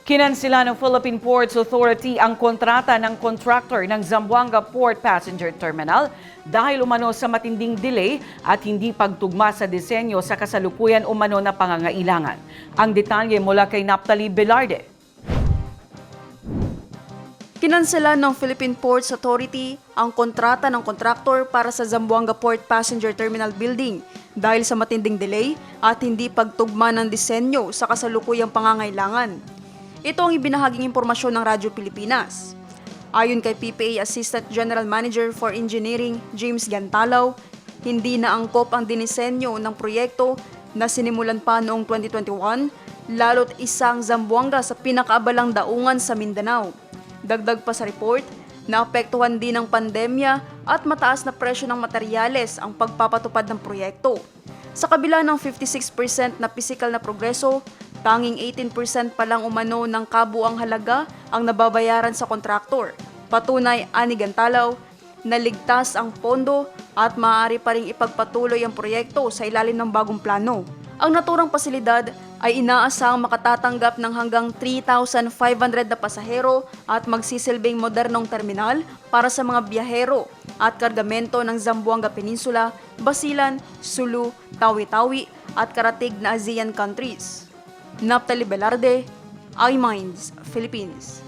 Kinansila ng Philippine Ports Authority ang kontrata ng contractor ng Zamboanga Port Passenger Terminal dahil umano sa matinding delay at hindi pagtugma sa disenyo sa kasalukuyan umano na pangangailangan. Ang detalye mula kay Naptali Velarde. Kinansela ng Philippine Ports Authority ang kontrata ng kontraktor para sa Zamboanga Port Passenger Terminal Building dahil sa matinding delay at hindi pagtugma ng disenyo sa kasalukuyang pangangailangan. Ito ang ibinahaging impormasyon ng Radyo Pilipinas. Ayon kay PPA Assistant General Manager for Engineering James Gantalaw, hindi na angkop ang dinisenyo ng proyekto na sinimulan pa noong 2021, lalo't isang Zamboanga sa pinakaabalang daungan sa Mindanao. Dagdag pa sa report, naapektuhan din ng pandemya at mataas na presyo ng materyales ang pagpapatupad ng proyekto. Sa kabila ng 56% na pisikal na progreso, tanging 18% pa lang umano ng kabuang halaga ang nababayaran sa kontraktor. Patunay ani Gantalaw na ligtas ang pondo at maaari pa ring ipagpatuloy ang proyekto sa ilalim ng bagong plano. Ang naturang pasilidad ay inaasang makatatanggap ng hanggang 3,500 na pasahero at magsisilbing modernong terminal para sa mga biyahero at kargamento ng Zamboanga Peninsula, Basilan, Sulu, Tawi-Tawi at karatig na ASEAN countries. Naptali Velarde, iMinds, Philippines.